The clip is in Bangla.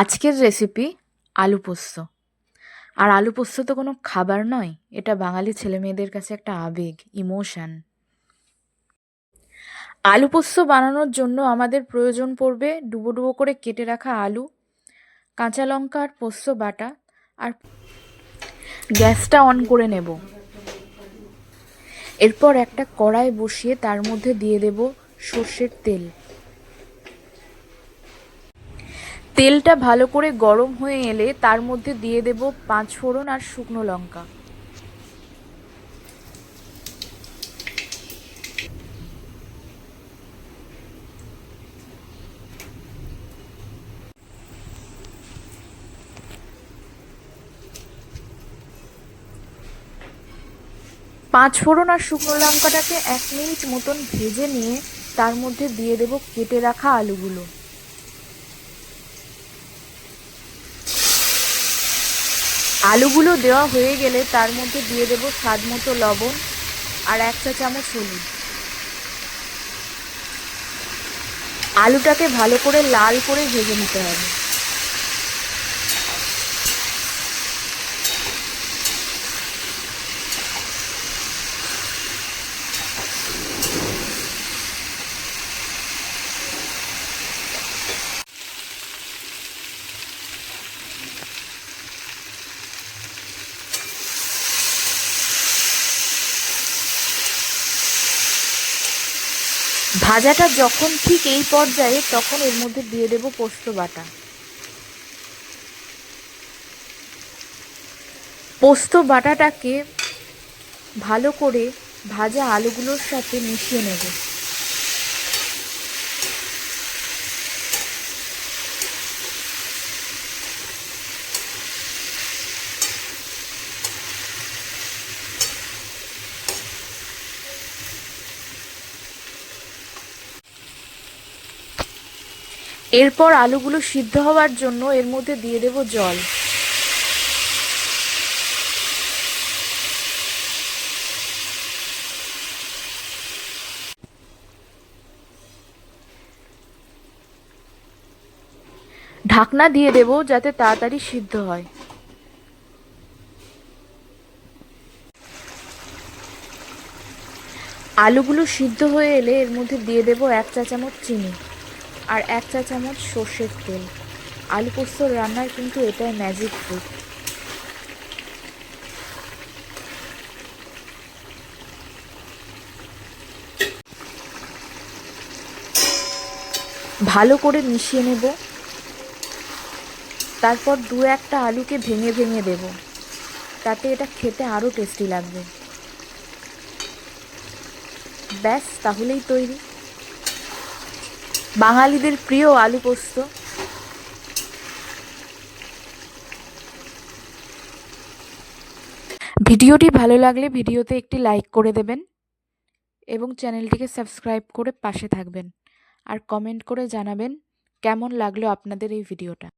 আজকের রেসিপি আলু পোস্ত। আর আলু পোস্ত তো কোনো খাবার নয়, এটা বাঙালি ছেলেমেয়েদের কাছে একটা আবেগ ইমোশন আলু পোস্ত বানানোর জন্য আমাদের প্রয়োজন পড়বে ডুবো ডুবো করে কেটে রাখা আলু, কাঁচা লঙ্কা আর পোস্ত বাটা, আর গ্যাসটা অন করে নেব। এরপর একটা কড়াই বসিয়ে তার মধ্যে দিয়ে দেব সর্ষের তেল। তেলটা ভালো করে গরম হয়ে এলে তার মধ্যে দিয়ে দেব পাঁচ ফোড়ন আর শুকনো লঙ্কা। পাঁচ ফোড়ন আর শুকনো লঙ্কাটাকে এক মিনিট মতন ভেজে নিয়ে তার মধ্যে দিয়ে দেব কেটে রাখা আলুগুলো। আলুগুলো দেওয়া হয়ে গেলে তার মধ্যে দিয়ে দেব স্বাদ মতো লবণ আর এক চা চামচ হলুদ। আলুটাকে ভালো করে লাল করে ভেজে নিতে হবে। ভাজাটা যখন ঠিক এই পর্যায়ে, তখন এর মধ্যে দিয়ে দেব পোস্ত বাটা। পোস্ত বাটাটাকে ভালো করে ভাজা আলুগুলোর সাথে মিশিয়ে নেব। এরপর আলুগুলো সিদ্ধ হওয়ার জন্য এর মধ্যে দিয়ে দেব জল। ঢাকনা দিয়ে দেব যাতে তাড়াতাড়ি সিদ্ধ হয়। আলুগুলো সিদ্ধ হয়ে এলে এর মধ্যে দিয়ে দেব এক চা চামচ চিনি। আর এক চা চামচ সর্ষের তেল। আলু পোস্ত রান্নার কিন্তু এটাই ম্যাজিক ফুড ভালো করে মিশিয়ে নেব। তারপর দু একটা আলুকে ভেঙে ভেঙে দেব। তাতে এটা খেতে আরও টেস্টি লাগবে। ব্যাস, তাহলেই তৈরি। বাঙালিদের প্রিয় আলু পোস্ত। ভিডিওটি ভালো লাগলে ভিডিওতে একটি লাইক করে দেবেন এবং চ্যানেলটিকে সাবস্ক্রাইব করে পাশে থাকবেন। আর কমেন্ট করে জানাবেন কেমন লাগল আপনাদের এই ভিডিওটা।